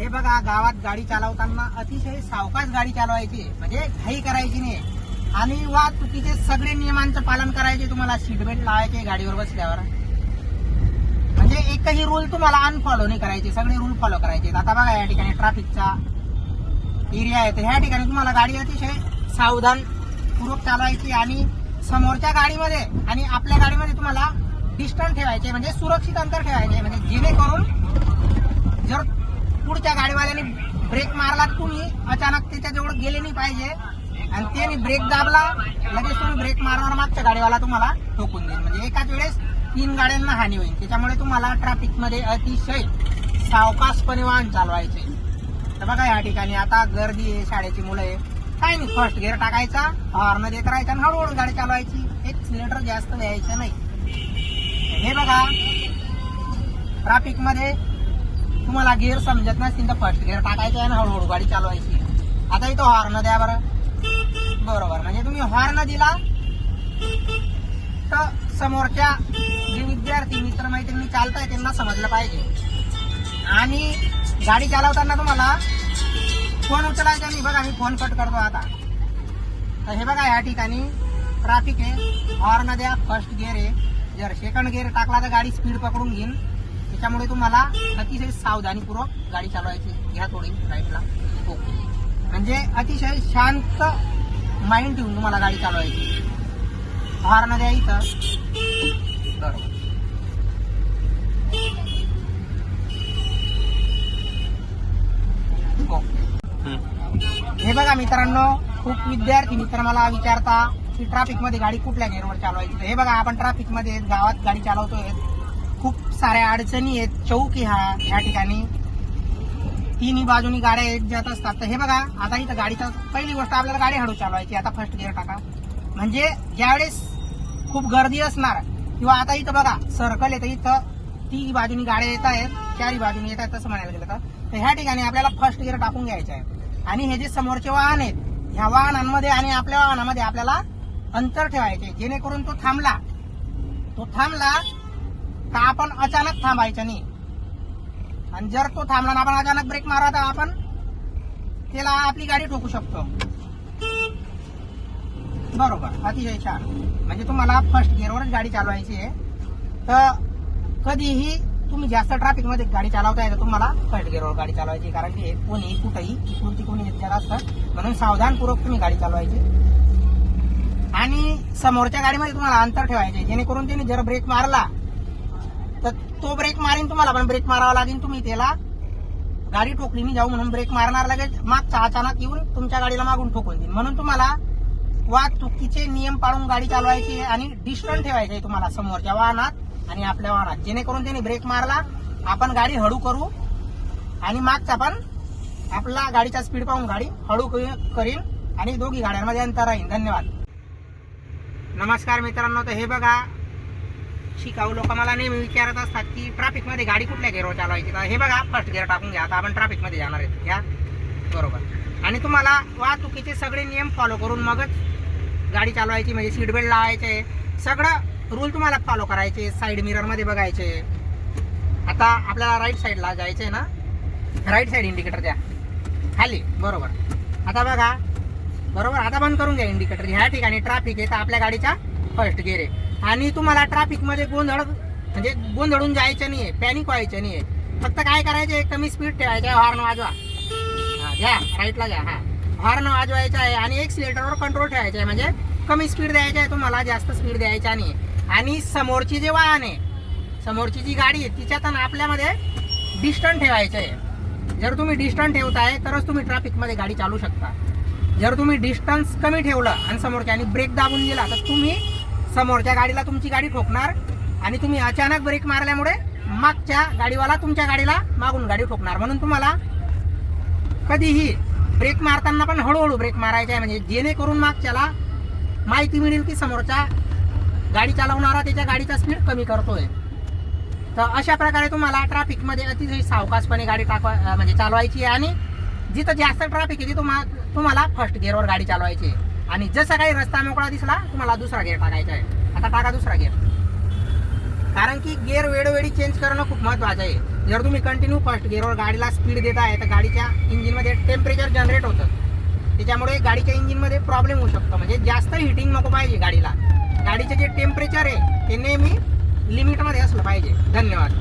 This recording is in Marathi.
हे बघा गावात गाडी चालवताना अतिशय सावकाश गाडी चालवायची. म्हणजे घाई करायची नाही. आणि वाहतुकीचे सगळे नियमांचं पालन करायचे. तुम्हाला सीट बेल्ट लावायचे गाडीवर बसल्यावर. म्हणजे एकही रूल तुम्हाला अनफॉलो नाही करायचे. सगळे रूल फॉलो करायचे. आता बघा या ठिकाणी ट्रॅफिकचा एरिया आहे. तर ह्या ठिकाणी तुम्हाला गाडी अतिशय सावधान पूर्वक चालवायची आणि समोरच्या गाडीमध्ये आणि आपल्या गाडीमध्ये तुम्हाला डिस्टन्स ठेवायचे. म्हणजे सुरक्षित अंतर ठेवायचे. म्हणजे जेणेकरून पुढच्या गाडीवाल्याने ब्रेक मारला तुम्ही अचानक त्याच्याजवळ गेले नाही पाहिजे. आणि त्याने ब्रेक दाबला लगेच तुम्ही ब्रेक मारणार मागच्या गाडीवाला तुम्हाला ठोकून देईल. म्हणजे एकाच वेळेस तीन गाड्यांना हानी होईल. त्याच्यामुळे तुम्हाला ट्रॅफिकमध्ये अतिशय सावकाशपणे वाहन चालवायचे. तर बघा या ठिकाणी आता गर्दी आहे शाळेची मुलं आहे. काय नाही फर्स्ट गिअर टाकायचा हॉर्न देत राहायचा आणि हळूहळू गाडी चालवायची. एक सिलेंडर जास्त द्यायचं नाही. हे बघा ट्राफिकमध्ये तुम्हाला गिअर समजत नसतील तर फर्स्ट गिअर आहे आणि हळूहळू गाडी चालवायची. आता इथं हॉर्न द्या बरं. बरोबर. म्हणजे तुम्ही हॉर्न दिला तर समोरच्या जे विद्यार्थी मित्र मैत्रिणी चालताय त्यांना समजलं पाहिजे. आणि गाडी चालवताना तुम्हाला फोन उचलायचा नाही बघा मी फोन कट करतो आता. तर हे बघा या ठिकाणी ट्रॅफिक आहे. हॉर्न द्या फर्स्ट गिअर आहे. जर सेकंड गिअर टाकला तर गाडी स्पीड पकडून घेईन. त्याच्यामुळे तुम्हाला अतिशय सावधानीपूर्वक गाडी चालवायची. घ्या थोडी राईटला ओके म्हणजे अतिशय शांत माइंड ठेवून तुम्हाला गाडी चालवायची. हॉर्न द्या इथं. बरोबर. हे बघा मित्रांनो खूप विद्यार्थी मित्र मला विचारता की ट्रॅफिकमध्ये गाडी कुठल्या गेअरवर चालवायची? हे बघा आपण ट्रॅफिकमध्ये गावात गाडी चालवतोय. साऱ्या अडचणी आहेत. चौक ह्या हा ह्या ठिकाणी. तिन्ही बाजूनी गाड्या येत जात असतात. तर हे बघा आता इथं गाडीचा पहिली गोष्ट आपल्याला गाडी हळू चालवायची आता फर्स्ट गिअर टाका. म्हणजे ज्यावेळेस खूप गर्दी असणार किंवा आता इथं बघा सर्कल येतं इथं ती बाजूनी गाड्या येत आहेत चारही बाजूनी येत आहेत तसं म्हणायला गेलं तर. तर ह्या ठिकाणी आपल्याला फर्स्ट गिअर टाकून घ्यायचं आहे. आणि हे जे समोरचे वाहन आहेत ह्या वाहनांमध्ये आणि आपल्या वाहनामध्ये आपल्याला अंतर ठेवायचे जेणेकरून तो थांबला. तो थांबला तर आपण अचानक थांबायचं नाही. आणि जर तो थांबला ना आपण अचानक ब्रेक मारा तर आपण त्याला आपली गाडी ठोकू शकतो. बरोबर. अतिशय छान. म्हणजे तुम्हाला फर्स्ट गिअरवरच गाडी चालवायची आहे. तर कधीही तुम्ही जास्त ट्रॅफिकमध्ये गाडी चालवताय तर तुम्हाला फर्स्ट गिअरवर गाडी चालवायची कारण की कोणी कुठेही इकडून कोणी येत असतं म्हणून सावधानपूर्वक तुम्ही गाडी चालवायची. आणि समोरच्या गाडीमध्ये तुम्हाला अंतर ठेवायचे जेणेकरून त्याने जर ब्रेक मारला तर तो ब्रेक मारीन तुम्हाला पण ब्रेक मारावा लागेल तुम्ही त्याला. गाडी ठोकलीने जाऊ म्हणून ब्रेक मारणार लगेच. मागचा अचानक येऊन तुमच्या गाडीला मागून ठोकून देईल म्हणून तुम्हाला वाहतुकीचे नियम पाळून गाडी चालवायची आहे आणि डिस्टन्स ठेवायचे आहे तुम्हाला समोरच्या वाहनात आणि आपल्या वाहनात. जेणेकरून त्याने ब्रेक मारला आपण गाडी हळू करू आणि मागचा पण आपला गाडीचा स्पीड पाहून गाडी हळू करीन आणि दोघी गाड्यांमध्ये अंतर राहील धन्यवाद. नमस्कार मित्रांनो तर हे बघा शिकाऊ लोक मला नेहमी विचारत असतात की ट्राफिकमध्ये गाडी कुठल्या गेअरवर चालवायची? तर हे बघा फर्स्ट गिअर टाकून घ्या. आता आपण ट्राफिकमध्ये जाणार आहेत घ्या बरोबर. आणि तुम्हाला वाहतुकीचे सगळे नियम फॉलो करून मगच गाडी चालवायची म्हणजे सीट बेल्ट लावायचे. सगळं रूल तुम्हाला फॉलो करायचे साईड मिररमध्ये बघायचे. आता आपल्याला राईट साईडला जायचंय ना? राईट साईड इंडिकेटर द्या. खाली. बरोबर. आता बघा. बरोबर? आता बंद करून घ्या इंडिकेटर ह्या ठिकाणी ट्रॅफिक आहे तर आपल्या गाडीचा फर्स्ट गिअर आहे. आणि तुम्हाला ट्रॅफिकमध्ये गोंधळ म्हणजे गोंधळून जायचं नाहीये पॅनिक व्हायचं नाहीये. फक्त काय करायचं कमी स्पीड ठेवायचं हॉर्न वाजवा. घ्या राईटला घ्या हा. हॉर्न वाजवायचा आहे आणि एक सिलेंडरवर कंट्रोल ठेवायचा आहे म्हणजे कमी स्पीड द्यायची आहे तुम्हाला जास्त स्पीड द्यायचा नाही आणि समोरची जे वाहन आहे समोरची जी गाडी आहे तिच्यात आणि आपल्यामध्ये डिस्टन्स ठेवायचं आहे. जर तुम्ही डिस्टन्स ठेवताय तरच तुम्ही ट्रॅफिकमध्ये गाडी चालू शकता. जर तुम्ही डिस्टन्स कमी ठेवलं आणि समोरच्याने ब्रेक दाबून दिला तर तुम्ही समोरच्या गाडीला तुमची गाडी ठोकणार आणि तुम्ही अचानक ब्रेक मारल्यामुळे मागच्या गाडीवाला तुमच्या गाडीला मागून गाडी ठोकणार. म्हणून तुम्हाला कधीही ब्रेक मारताना पण हळूहळू ब्रेक मारायचा आहे. म्हणजे जेणेकरून मागच्याला माहिती मिळेल की समोरच्या गाडी चालवणारा त्याच्या गाडीचा स्पीड कमी करतोय. तर अशा प्रकारे तुम्हाला ट्रॅफिकमध्ये अतिशय सावकाशपणे गाडी टाकवा म्हणजे चालवायची आहे. आणि जिथं जास्त ट्रॅफिक आहे तिथं तुम्हा तुम्हाला फर्स्ट गिअरवर गाडी चालवायची आहे. आणि जसा काही रस्ता मोकळा दिसला तुम्हाला दुसरा गेअर टाकायचा आहे. आता टाका दुसरा गेअर कारण की गेअर वेळोवेळी चेंज करणं खूप महत्वाचं आहे. जर तुम्ही कंटिन्यू फर्स्ट गेअरवर गाडीला स्पीड देत आहे तर गाडीच्या इंजिनमध्ये टेम्परेचर जनरेट होतं. त्याच्यामुळे गाडीच्या इंजिनमध्ये प्रॉब्लेम होऊ शकतो. म्हणजे जास्त हिटिंग नको पाहिजे गाडीला. गाडीचे जे टेम्परेचर आहे ते नेहमी लिमिटमध्ये असलं पाहिजे. धन्यवाद.